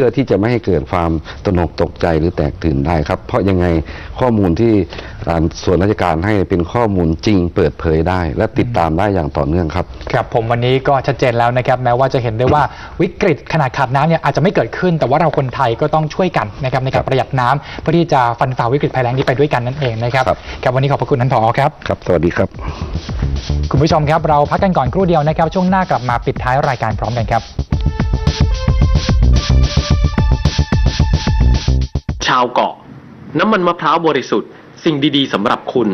พื่อที่จะไม่ให้เกิดความตระหนกตกใจหรือแตกตื่นได้ครับ เพราะยังไงข้อมูลที่อ่าส่วนราชการให้เป็นข้อมูลจริงเปิดเผยได้ และติดตามได้อย่างต่อเนื่องครับ ครับผมวันนี้ก็ชัดเจนแล้วนะครับ แม้ว่าจะเห็นได้ว่าวิกฤตขนาดขาดน้ำเนี่ยอาจจะไม่เกิดขึ้น แต่ว่าเราคนไทยก็ต้องช่วยกันนะครับในการประหยัดน้ำเพื่อที่จะฟันฝ่าวิกฤตภัยแล้งนี้ไปด้วยกันนั่นเองนะครับครับครับวันนี้ขอบพระคุณท่านผอครับครับสวัสดีครับ คุณผู้ชมครับเราพักกันก่อนครู่เดียวนะครับ ช่วงหน้ากลับมาปิดท้ายรายการพร้อมกันครับ ชาวเกาะ น้ำมันมะพร้าวบริสุทธิ์ สิ่งดีๆสำหรับคุณ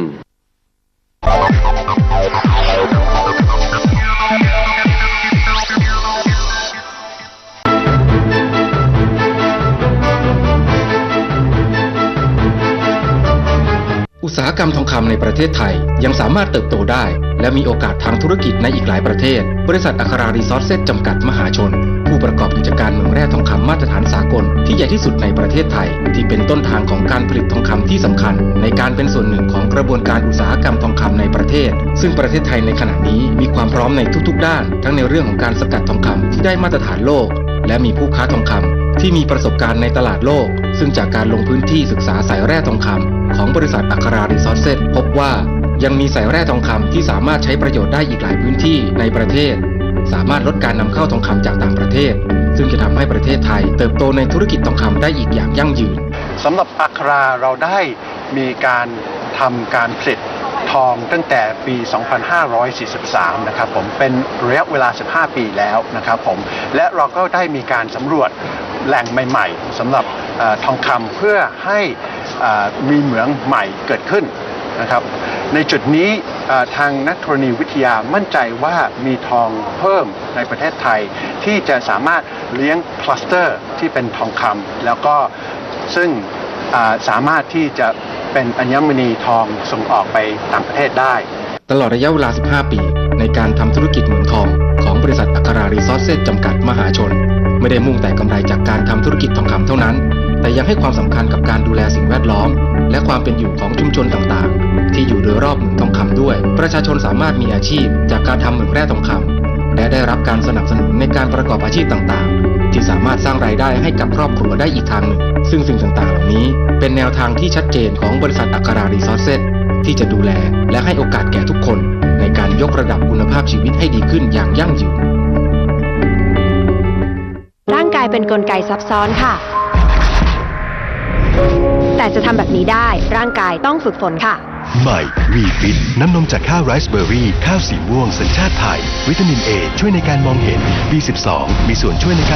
อุตสาหกรรมทองคำในประเทศไทยยังสามารถเติบโตได้ และมีโอกาสทางธุรกิจในอีกหลายประเทศ บริษัทอัครารีซอสเซตจำกัดมหาชน ผู้ประกอบกิจการเมืองแร่ทองคำมาตรฐานสากล ที่ใหญ่ที่สุดในประเทศไทย ที่เป็นต้นทางของการผลิตทองคำที่สำคัญ ในการเป็นส่วนหนึ่งของกระบวนการอุตสาหกรรมทองคำในประเทศ ซึ่งประเทศไทยในขณะนี้มีความพร้อมในทุก ๆ ด้าน ทั้งในเรื่องของการสกัดทองคำที่ได้มาตรฐานโลก และมีผู้ค้าทองคำที่มีประสบการณ์ในตลาดโลก ซึ่งจากการลงพื้นที่ศึกษาสายแร่ทองคำของบริษัทอัครารีซอสเซตพบว่ายังมีสายแร่ทองคำที่สามารถใช้ประโยชน์ได้อีกหลายพื้นที่ในประเทศ สามารถลดการนำเข้าทองคำจากต่างประเทศ ซึ่งจะทำให้ประเทศไทย เติบโตในธุรกิจทองคำได้อีกอย่างยั่งยืนสำหรับอัคราเราได้มีการทำการผลิตทองตั้งแต่ปี 2543 นะครับผม เป็นระยะเวลา 15 ปีแล้วนะครับผม และเราก็ได้มีการสำรวจแหล่งใหม่ๆสำหรับอทองคำเพื่อให้มีเหมืองใหม่เกิดขึ้น นะครับ ในจุดนี้ทางนักธรณีวิทยามั่นใจว่ามีทองเพิ่มในประเทศไทย ที่จะสามารถเลี้ยงคลัสเตอร์ที่เป็นทองคำแล้วก็ซึ่งสามารถที่จะเป็นอัญมณีทองส่งออกไปต่างประเทศได้ ตลอดระยะเวลา 15 ปี ในการทำธุรกิจเหมืองทอง ของบริษัทอัครารีซอสเซตจำกัดมหาชน ไม่ได้มุ่งแต่กำไรจากการทำธุรกิจทองคำเท่านั้น แต่ยังให้ความสำคัญกับการดูแลสิ่งแวดล้อม และความเป็นอยู่ของชุมชนต่างๆ อยู่โดยรอบเหมืองทองคำด้วย ประชาชนสามารถมีอาชีพจากการทำเหมืองแร่ทองคำและได้รับการสนับสนุนในการประกอบอาชีพต่างๆ ที่สามารถสร้างรายได้ให้กับครอบครัวได้อีกทางหนึ่ง ซึ่งสิ่งต่างๆ เหล่านี้เป็นแนวทางที่ชัดเจนของบริษัทอัครารีซอสเซตที่จะดูแลและให้โอกาสแก่ทุกคน ในการยกระดับคุณภาพชีวิตให้ดีขึ้นอย่างยั่งยืนร่างกายเป็นนกลไกซับซ้อนค่ะ แต่จะทำแบบนี้ได้ร่างกายต้องฝึกฝนค่ะ ใหม่วีฟิตน้ำนมจากข้าวไรซ์เบอร์รี่ ข้าวสีม่วงสัญชาติไทย วิตามินเอช่วยในการมองเห็น B12 มีส่วนช่วยในการ